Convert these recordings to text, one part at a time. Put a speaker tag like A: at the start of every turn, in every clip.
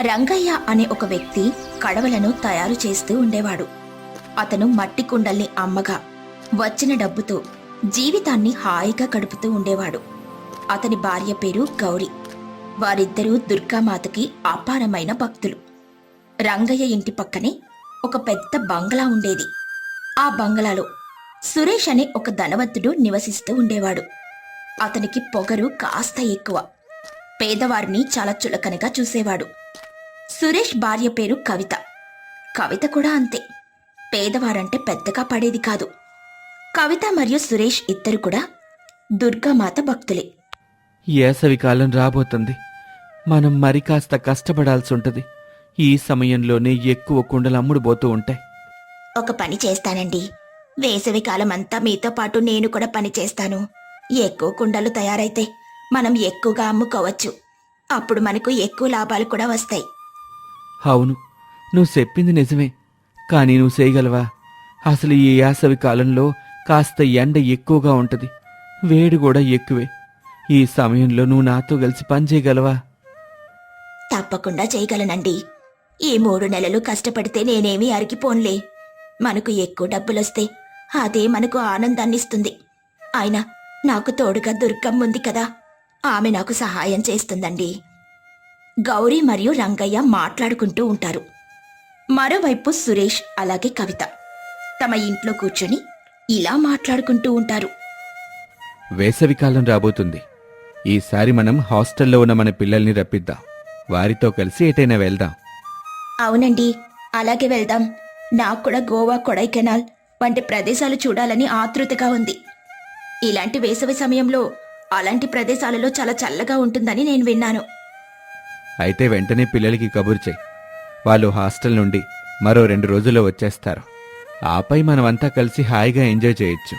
A: రంగయ్య అనే ఒక వ్యక్తి కడవలను తయారు చేస్తూ ఉండేవాడు. అతను మట్టి కుండల్ని అమ్మగా వచ్చిన డబ్బుతో జీవితాన్ని హాయిగా గడుపుతూ ఉండేవాడు. అతని భార్య పేరు గౌరి. వారిద్దరూ దుర్గామాతకి అపారమైన భక్తులు. రంగయ్య ఇంటి పక్కనే ఒక పెద్ద బంగ్లా ఉండేది. ఆ బంగ్లాలో సురేష్ అనే ఒక ధనవంతుడు నివసిస్తూ ఉండేవాడు. అతనికి పొగరు కాస్త ఎక్కువ. పేదవారిని చాలా చులకనగా చూసేవాడు. సురేష్ భార్య పేరు కవిత. కవిత కూడా అంతే. పేదవారంటే పెద్దగా పడేది కాదు. కవిత మరియు సురేష్ ఇద్దరు కూడా దుర్గామాత భక్తులే.
B: వేసవి కాలం రాబోతుంది. మనం మరి కాస్త కష్టపడాల్సి ఉంటది. ఈ సమయంలోనే ఎక్కువ కుండలు అమ్ముడుపోతూ ఉంటాయి.
A: ఒక పని చేస్తానండి. వేసవి కాలం అంతా మీతో పాటు నేను కూడా పని చేస్తాను. ఎక్కువ కుండలు తయారైతే మనం ఎక్కువగా అమ్ముకోవచ్చు. అప్పుడు మనకు ఎక్కువ లాభాలు కూడా వస్తాయి.
B: అవును నువ్వు చెప్పింది నిజమే. కానీ నువ్వు చేయగలవా? అసలు ఈ యాసవి కాలంలో కాస్త ఎండ ఎక్కువగా ఉంటది. వేడి కూడా ఎక్కువే. ఈ సమయంలో నువ్వు నాతో కలిసి పని చేయగలవా?
A: తప్పకుండా చేయగలనండి. ఈ మూడు నెలలు కష్టపడితే నేనేమీ అరిగిపోన్లే. మనకు ఎక్కువ డబ్బులొస్తే అదే మనకు ఆనందాన్నిస్తుంది అయినా నాకు తోడుగా దుర్గమ్మ ఉంది కదా. ఆమె నాకు సహాయం చేస్తుందండి. గౌరీ మరియు రంగయ్య మాట్లాడుకుంటూ ఉంటారు. మరోవైపు సురేష్ అలాగే కవిత తమ ఇంట్లో కూర్చొని ఇలా మాట్లాడుకుంటూ ఉంటారు.
B: వేసవికాలం రాబోతుంది. ఈసారి మనం హాస్టల్లో ఉన్న మన పిల్లల్ని రప్పిద్దాం. వారితో కలిసి ఎటైనా వెళ్దాం.
A: అవునండి అలాగే వెళ్దాం. నాకు కూడా గోవా కొడైకెనాల్ వంటి ప్రదేశాలు చూడాలని ఆతృతగా ఉంది. ఇలాంటి వేసవి సమయంలో అలాంటి ప్రదేశాలలో చాలా చల్లగా ఉంటుందని నేను విన్నాను.
B: అయితే వెంటనే పిల్లలకి కబురు చేయి. వాళ్ళు హాస్టల్ నుండి మరో రెండు రోజుల్లో వచ్చేస్తారు. ఆపై మనమంతా కలిసి హాయిగా ఎంజాయ్ చేయొచ్చు.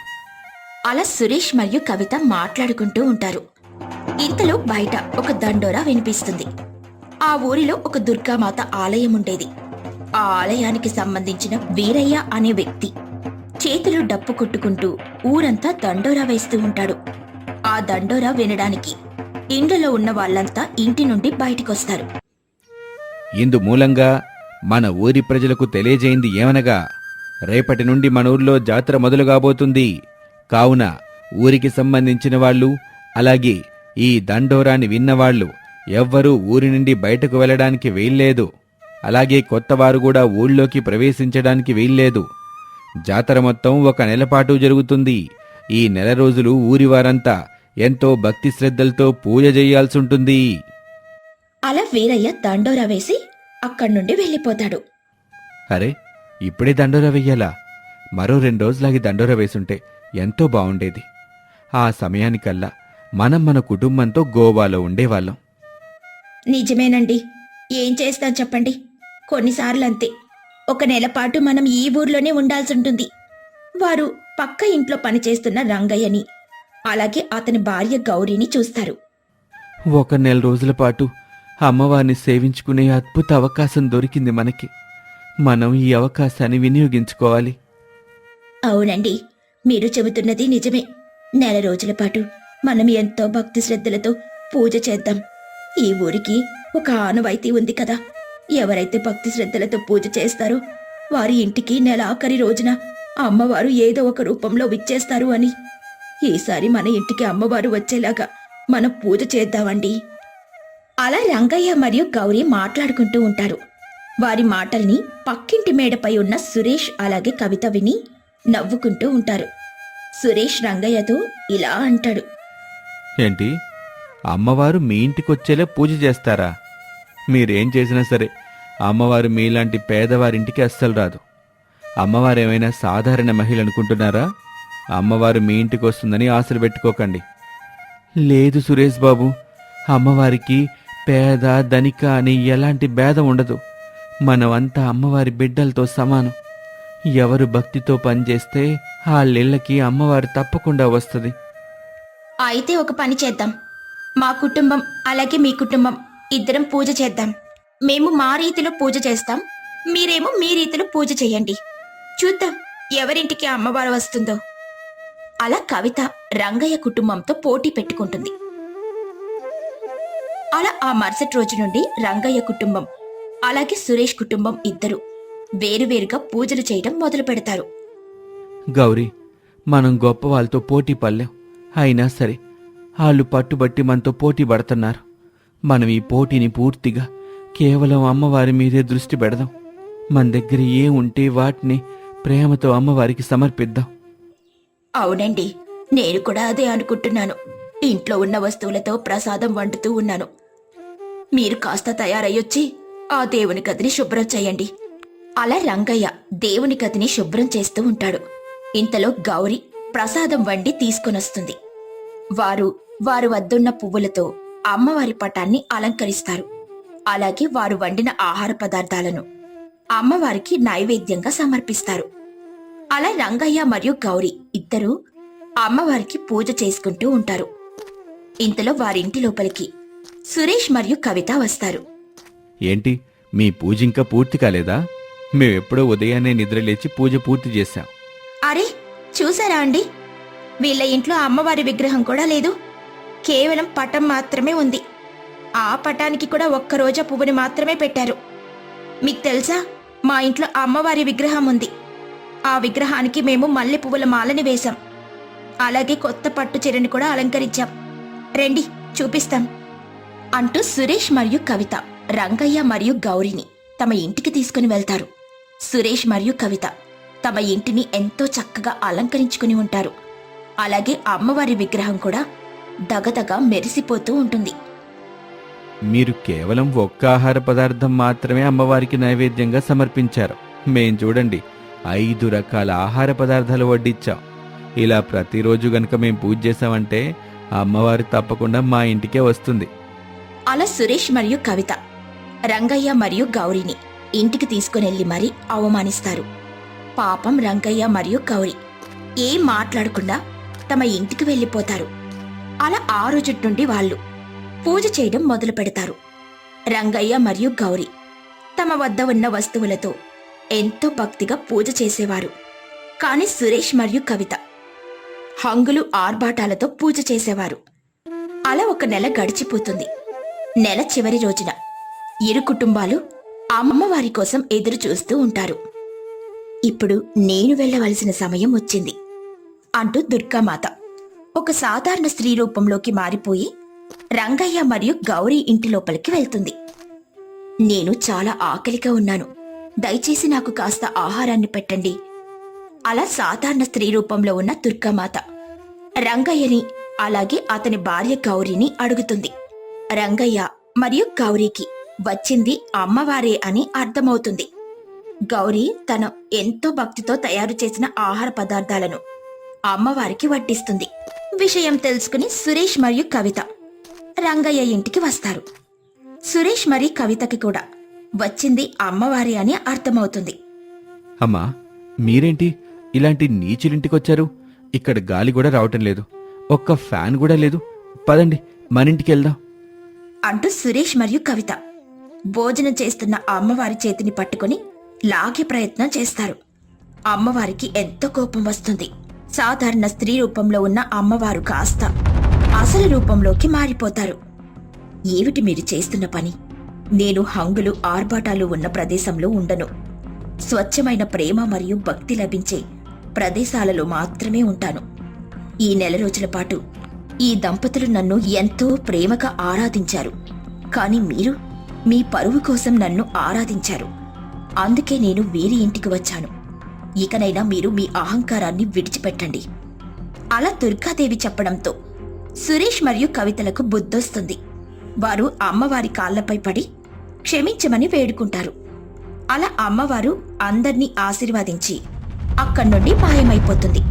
A: అలా సురేష్ మరియు కవిత మాట్లాడుకుంటూ ఉంటారు. ఇంతలో బయట ఒక దండోరా వినిపిస్తుంది. ఆ ఊరిలో ఒక దుర్గామాత ఆలయం ఉండేది. ఆ ఆలయానికి సంబంధించిన వీరయ్య అనే వ్యక్తి చేతులు డప్పు కొట్టుకుంటూ ఊరంతా దండోరా వేస్తూ ఉంటాడు. ఆ దండోరా వినడానికి ఇండ్లలో ఉన్న వాళ్ళంతా ఇంటి నుండి బయటికొస్తారు.
B: ఇందు మూలంగా మన ఊరి ప్రజలకు తెలియజేయింది ఏమనగా రేపటి నుండి మన ఊర్లో జాతర మొదలు కాబోతుంది. కావున ఊరికి సంబంధించిన వాళ్ళు అలాగే ఈ దండోరాన్ని విన్నవాళ్ళు ఎవ్వరూ ఊరి నుండి బయటకు వెళ్ళడానికి వీల్లేదు. అలాగే కొత్తవారు కూడా ఊళ్ళోకి ప్రవేశించడానికి వీల్లేదు. జాతర మొత్తం ఒక నెలపాటు జరుగుతుంది. ఈ నెల రోజులు ఊరివారంతా ఎంతో భక్తి శ్రద్ధలతో పూజ చేయాల్సుంటుంది.
A: అలా వీరయ్య దండోరా వేసి అక్కడి నుండి వెళ్ళిపోతాడు.
B: అరే ఇప్పుడే దండోరా వెయ్యాలా? మరో రెండు రోజులాగి దండోరా వేసుంటే ఎంతో బావుండేది. ఆ సమయానికల్లా మనం మన కుటుంబంతో గోవాలో ఉండేవాళ్ళం.
A: నిజమేనండి. ఏం చేస్తాం చెప్పండి? కొన్నిసార్లు అంతే ఒక నెల పాటు మనం ఈ ఊర్లోనే ఉండాల్సి ఉంటుంది వారు పక్క ఇంట్లో పనిచేస్తున్న రంగయ్యని అలాగే అతని భార్య గౌరీని చూస్తారు.
B: ఒక నెల రోజుల పాటు అమ్మవారిని సేవించుకునే అద్భుత అవకాశం దొరికింది మనకి. మనం ఈ అవకాశాన్ని వినియోగించుకోవాలి.
A: అవునండి. మీరు చెబుతున్నది నిజమే. నెల రోజుల పాటు మనం ఎంతో భక్తి శ్రద్ధలతో పూజ చేద్దాం. ఈ ఊరికి ఒక ఆనవాయితీ ఉంది కదా. ఎవరైతే భక్తి శ్రద్ధలతో పూజ చేస్తారో వారి ఇంటికి నెల ఆఖరి రోజున అమ్మవారు ఏదో ఒక రూపంలో విచ్చేస్తారు అని. ఈసారి మన ఇంటికి అమ్మవారు వచ్చేలాగా మనం పూజ చేద్దామండి. అలా రంగయ్య మరియు గౌరీ మాట్లాడుకుంటూ ఉంటారు. వారి మాటల్ని పక్కింటి మేడపై ఉన్న సురేష్ అలాగే కవిత విని నవ్వుకుంటూ ఉంటారు. సురేష్ రంగయ్యతో ఇలా అంటాడు.
B: ఏంటి? అమ్మవారు మీ ఇంటికొచ్చేలా పూజ చేస్తారా? మీరేం చేసినా సరే అమ్మవారు మీలాంటి పేదవారింటికి అస్సలు రాదు. అమ్మవారు ఏమైనా సాధారణ మహిళ అనుకుంటున్నారా? అమ్మవారు మీ ఇంటికి వస్తుందని ఆశలు పెట్టుకోకండి. లేదు సురేష్ బాబు అమ్మవారికి పేద ధనిక అని ఎలాంటి భేదం ఉండదు. మనమంతా అమ్మవారి బిడ్డలతో సమానం. ఎవరు భక్తితో పనిచేస్తే వాళ్ళిళ్ళకి అమ్మవారు తప్పకుండా వస్తుంది.
A: అయితే ఒక పని చేద్దాం. మా కుటుంబం అలాగే మీ కుటుంబం ఇద్దరం పూజ చేద్దాం. మేము మా రీతిలో పూజ చేస్తాం. మీరేమో మీ రీతిలో పూజ చేయండి. చూద్దాం ఎవరింటికి అమ్మవారు వస్తుందో. అలా కవిత రంగయ్య కుటుంబంతో పోటీ పెట్టుకుంటుంది. అలా ఆ మరుసటి రోజు నుండి రంగయ్య కుటుంబం అలాగే సురేష్ కుటుంబం ఇద్దరు వేరువేరుగా పూజలు చేయడం మొదలు పెడతారు.
B: గౌరీ మనం గొప్ప వాళ్ళతో పోటీ పడలేం. అయినా సరే వాళ్ళు పట్టుబట్టి మనతో పోటీ పడుతున్నారు. మనం ఈ పోటీని పూర్తిగా కేవలం అమ్మవారి మీదే దృష్టి పెడదాం. మన దగ్గర ఏ ఉంటే వాటిని ప్రేమతో అమ్మవారికి సమర్పిద్దాం.
A: అవునండి నేను కూడా అదే అనుకుంటున్నాను. ఇంట్లో ఉన్న వస్తువులతో ప్రసాదం వండుతూ ఉన్నాను. మీరు కాస్త తయారయ్యొచ్చి ఆ దేవుని గదిని శుభ్రం చేయండి. అలా రంగయ్య దేవుని గదిని శుభ్రం చేస్తూ ఉంటాడు. ఇంతలో గౌరి ప్రసాదం వండి తీసుకొనొస్తుంది. వారు వారు వద్దున్న పువ్వులతో అమ్మవారి పటాన్ని అలంకరిస్తారు. అలాగే వారు వండిన ఆహార పదార్థాలను అమ్మవారికి నైవేద్యంగా సమర్పిస్తారు. అలా రంగయ్య మరియు గౌరి ఇద్దరూ అమ్మవారికి పూజ చేసుకుంటూ ఉంటారు. ఇంతలో వారింటి లోపలికి సురేష్ మరియు కవిత వస్తారు.
B: ఏంటి? మీ పూజ ఇంకా పూర్తి కాలేదా? మేమెప్పుడో ఉదయాన్నే నిద్రలేచి పూజ పూర్తి చేశాం.
A: అరే చూసారా అండి? వీళ్ళ ఇంట్లో అమ్మవారి విగ్రహం కూడా లేదు. కేవలం పటం మాత్రమే ఉంది. ఆ పటానికి కూడా ఒక్క రోజా పువ్వుని మాత్రమే పెట్టారు. మీకు తెలుసా? మా ఇంట్లో అమ్మవారి విగ్రహం ఉంది. ఆ విగ్రహానికి మేము మల్లె పువ్వుల మాలని వేశాం. అలాగే కొత్త పట్టు చీరని కూడా అలంకరించాం. రండి చూపిస్తాం. అంటూ సురేష్ మరియు కవిత రంగయ్య మరియు గౌరిని తమ ఇంటికి తీసుకుని వెళ్తారు. సురేష్ మరియు కవిత తమ ఇంటిని ఎంతో చక్కగా అలంకరించుకుని ఉంటారు. అలాగే అమ్మవారి విగ్రహం కూడా దగదగ మెరిసిపోతూ ఉంటుంది.
B: మీరు కేవలం ఒక్క ఆహార పదార్థం మాత్రమే అమ్మవారికి నైవేద్యంగా సమర్పించారు. మేం చూడండి ఐదు రకాల ఆహార పదార్థాలు వడ్డించాం ఇలా ప్రతిరోజు గనక మేం పూజ చేసామంటే అమ్మవారు తప్పకుండా మా ఇంటికే వస్తుంది.
A: అలా సురేష్ మరియు కవిత రంగయ్య మరియు గౌరిని ఇంటికి తీసుకునెళ్ళి మరీ అవమానిస్తారు. పాపం రంగయ్య మరియు గౌరి ఏం మాట్లాడకుండా తమ ఇంటికి వెళ్ళిపోతారు. అలా ఆ రోజు నుండి వాళ్ళు పూజ చేయడం మొదలు పెడతారు రంగయ్య మరియు గౌరి తమ వద్ద ఉన్న వస్తువులతో ఎంతో భక్తిగా పూజ చేసేవారు. కాని సురేష్ మరియు కవిత హంగులు ఆర్భాటాలతో పూజ చేసేవారు. అలా ఒక నెల గడిచిపోతుంది. నెల చివరి రోజున ఇరు కుటుంబాలు అమ్మవారి కోసం ఎదురు చూస్తూ ఉంటారు. ఇప్పుడు నేను వెళ్ళవలసిన సమయం వచ్చింది అంటూ దుర్గామాత ఒక సాధారణ స్త్రీ రూపంలోకి మారిపోయి రంగయ్య మరియు గౌరీ ఇంటి లోపలికి వెళ్తుంది. నేను చాలా ఆకలిగా ఉన్నాను. దయచేసి నాకు కాస్త ఆహారాన్ని పెట్టండి. అలా సాధారణ స్త్రీ రూపంలో ఉన్న దుర్గామాత రంగయ్యని అలాగే అతని భార్య గౌరీని అడుగుతుంది. రంగయ్య మరియు గౌరీకి వచ్చింది అమ్మవారే అని అర్థమవుతుంది. గౌరీ తన ఎంతో భక్తితో తయారు చేసిన ఆహార పదార్థాలను అమ్మవారికి వడ్డిస్తుంది. విషయం తెలుసుకుని సురేష్ మరియు కవిత రంగయ్య ఇంటికి వస్తారు. సురేష్ మరియు కవితకి కూడా వచ్చింది అమ్మవారి అని అర్థమవుతుంది.
B: అమ్మా మీరేంటి ఇలాంటి నీచులింటికొచ్చారు? ఇక్కడ గాలి కూడా రావటం లేదు. ఒక్క ఫ్యాన్ కూడా లేదు. పదండి మన ఇంటికి వెళ్దాం
A: అంటూ సురేష్ మరియు కవిత భోజనం చేస్తున్న అమ్మవారి చేతిని పట్టుకుని లాగే ప్రయత్నం చేస్తారు. అమ్మవారికి ఎంతో కోపం వస్తుంది. సాధారణ స్త్రీ రూపంలో ఉన్న అమ్మవారు కాస్త అసలు రూపంలోకి మారిపోతారు. ఏమిటి మీరు చేస్తున్న పని? నేను హంగులు ఆర్భాటాలు ఉన్న ప్రదేశంలో ఉండను. స్వచ్ఛమైన ప్రేమ మరియు భక్తి లభించే ప్రదేశాలలో మాత్రమే ఉంటాను. ఈ నెల రోజుల పాటు ఈ దంపతులు నన్ను ఎంతో ప్రేమగా ఆరాధించారు. కానీ మీరు మీ పరువు కోసం నన్ను ఆరాధించారు. అందుకే నేను వీరి ఇంటికి వచ్చాను. ఇకనైనా మీరు మీ అహంకారాన్ని విడిచిపెట్టండి. అలా దుర్గాదేవి చెప్పడంతో సురేష్ మరియు కవితలకు బుద్ధొస్తుంది. వారు అమ్మవారి కాళ్ళపై పడి క్షమించమని వేడుకుంటారు. అలా అమ్మవారు అందర్నీ ఆశీర్వదించి అక్కడి నుండి మాయమైపోతుంది.